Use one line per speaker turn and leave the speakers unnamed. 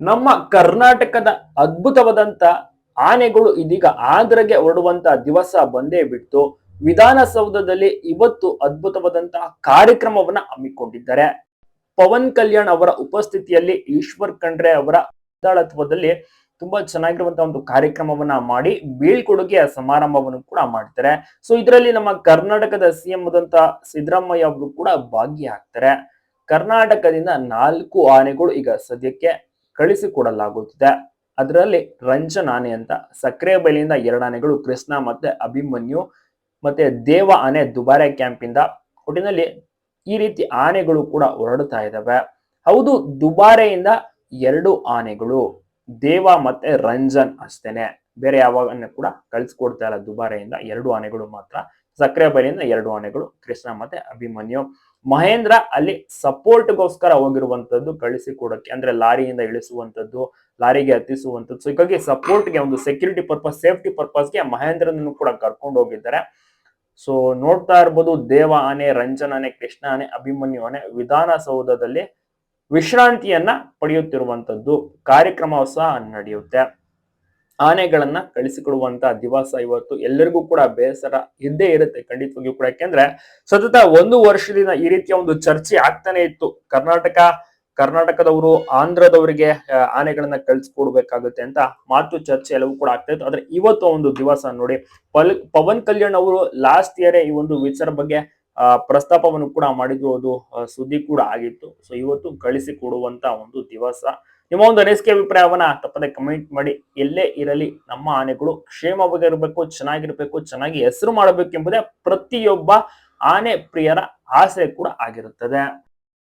ನಮ್ಮ ಕರ್ನಾಟಕದ ಅದ್ಭುತವಾದಂತ ಆನೆಗಳು ಇದೀಗ ಆಂಧ್ರಗೆ ಹೊರಡುವಂತ ದಿವಸ ಬಂದೇ ಬಿಟ್ಟು ವಿಧಾನಸೌಧದಲ್ಲಿ ಇವತ್ತು ಅದ್ಭುತವಾದಂತಹ ಕಾರ್ಯಕ್ರಮವನ್ನ ಹಮ್ಮಿಕೊಂಡಿದ್ದಾರೆ. ಪವನ್ ಕಲ್ಯಾಣ್ ಅವರ ಉಪಸ್ಥಿತಿಯಲ್ಲಿ ಈಶ್ವರ್ ಖಂಡ್ರೆ ಅವರ ಅದಾಳತ್ವದಲ್ಲಿ ತುಂಬಾ ಚೆನ್ನಾಗಿರುವಂತಹ ಒಂದು ಕಾರ್ಯಕ್ರಮವನ್ನ ಮಾಡಿ ಬೀಳ್ಕೊಡುಗೆಯ ಸಮಾರಂಭವನ್ನು ಕೂಡ ಮಾಡ್ತಾರೆ. ಸೊ ಇದರಲ್ಲಿ ನಮ್ಮ ಕರ್ನಾಟಕದ ಸಿಎಂ ಆದಂತ ಸಿದ್ದರಾಮಯ್ಯ ಅವರು ಕೂಡ ಭಾಗಿಯಾಗ್ತಾರೆ. ಕರ್ನಾಟಕದಿಂದ ನಾಲ್ಕು ಆನೆಗಳು ಈಗ ಸದ್ಯಕ್ಕೆ ಕಳಿಸಿಕೊಡಲಾಗುತ್ತಿದೆ. ಅದರಲ್ಲಿ ರಂಜನ್ ಆನೆ ಅಂತ ಸಕ್ರೆ ಎರಡು ಆನೆಗಳು, ಕೃಷ್ಣ ಮತ್ತೆ ಅಭಿಮನ್ಯು ಮತ್ತೆ ದೇವ ಆನೆ ದುಬಾರೆ ಕ್ಯಾಂಪ್ ಇಂದ ಒಟ್ಟಿನಲ್ಲಿ ಈ ರೀತಿ ಆನೆಗಳು ಕೂಡ ಹೊರಡ್ತಾ ಇದ್ದಾವೆ ಹೌದು, ದುಬಾರೆಯಿಂದ ಎರಡು ಆನೆಗಳು, ದೇವ ಮತ್ತೆ ರಂಜನ್ ಅಷ್ಟೇನೆ. ಬೇರೆ ಯಾವಾಗ ಕೂಡ ಕಳ್ಸಿಕೊಡ್ತಾ ಇಲ್ಲ ದುಬಾರೆಯಿಂದ ಎರಡು ಆನೆಗಳು ಮಾತ್ರ. ಸಕ್ಕರೆ ಬೈಲಿಂದ ಎರಡು ಆನೆಗಳು, ಕೃಷ್ಣ ಮತ್ತೆ ಅಭಿಮನ್ಯು. ಮಹೇಂದ್ರ ಅಲ್ಲಿ ಸಪೋರ್ಟ್ಗೋಸ್ಕರ ಹೋಗಿರುವಂತದ್ದು ಕಳಿಸಿಕೊಡಕ್ಕೆ ಅಂದ್ರೆ ಲಾರಿಯಿಂದ ಇಳಿಸುವಂತದ್ದು, ಲಾರಿಗೆ ಹತ್ತಿಸುವಂತದ್ದು. ಸೊ ಹೀಗಾಗಿ ಸಪೋರ್ಟ್ಗೆ ಒಂದು ಸೆಕ್ಯೂರಿಟಿ ಪರ್ಪಸ್ ಸೇಫ್ಟಿ ಪರ್ಪಸ್ಗೆ ಮಹೇಂದ್ರನನ್ನು ಕೂಡ ಕರ್ಕೊಂಡು ಹೋಗಿದ್ದಾರೆ. ಸೊ ನೋಡ್ತಾ ಇರ್ಬೋದು, ದೇವ ಆನೆ, ರಂಜನ್ ಆನೆ, ಕೃಷ್ಣ ಆನೆ, ಅಭಿಮನ್ಯು ಆನೆ ವಿಧಾನಸೌಧದಲ್ಲಿ ವಿಶ್ರಾಂತಿಯನ್ನ ಪಡೆಯುತ್ತಿರುವಂತದ್ದು. ಕಾರ್ಯಕ್ರಮ ಸಹ ನಡೆಯುತ್ತೆ. ಆನೆಗಳನ್ನ ಕಳಿಸಿಕೊಡುವಂತ ದಿವಸ ಇವತ್ತು ಎಲ್ಲರಿಗೂ ಕೂಡ ಬೇಸರ ಇದ್ದೇ ಇರುತ್ತೆ ಖಂಡಿತವಾಗಿಯೂ ಕೂಡ. ಯಾಕೆಂದ್ರೆ ಸತತ ಒಂದು ವರ್ಷದಿಂದ ಈ ರೀತಿಯ ಒಂದು ಚರ್ಚೆ ಆಗ್ತಾನೆ ಇತ್ತು. ಕರ್ನಾಟಕ, ಕರ್ನಾಟಕದವರು ಆಂಧ್ರದವರಿಗೆ ಆನೆಗಳನ್ನ ಕಳಿಸ್ಕೊಡ್ಬೇಕಾಗುತ್ತೆ ಅಂತ ಮಾತು ಚರ್ಚೆ ಎಲ್ಲವೂ ಕೂಡ ಆಗ್ತಾ ಇತ್ತು. ಆದ್ರೆ ಇವತ್ತು ಒಂದು ದಿವಸ ನೋಡಿ, ಪಲ್, ಪವನ್ ಕಲ್ಯಾಣ್ ಅವರು ಲಾಸ್ಟ್ ಇಯರ್ ಈ ಒಂದು ವಿಚಾರ ಬಗ್ಗೆ ಪ್ರಸ್ತಾಪವನ್ನು ಕೂಡ ಮಾಡಿದ್ರು. ಅದು ಸುದ್ದಿ ಕೂಡ ಆಗಿತ್ತು. ಸೊ ಇವತ್ತು ಕಳಿಸಿಕೊಡುವಂತ ಒಂದು ದಿವಸ ನಿಮ್ಮ ಒಂದು ಅನಿಸಿಕೆ ಅಭಿಪ್ರಾಯವನ್ನ ತಪ್ಪದೆ ಕಮೆಂಟ್ ಮಾಡಿ. ಎಲ್ಲೇ ಇರಲಿ, ನಮ್ಮ ಆನೆಗಳು ಕ್ಷೇಮವಾಗಿರಬೇಕು ಚೆನ್ನಾಗಿರ್ಬೇಕು, ಚೆನ್ನಾಗಿ ಹೆಸರು ಮಾಡಬೇಕೆಂಬುದೇ ಪ್ರತಿಯೊಬ್ಬ ಆನೆ ಪ್ರಿಯರ ಆಸೆ ಕೂಡ ಆಗಿರುತ್ತದೆ.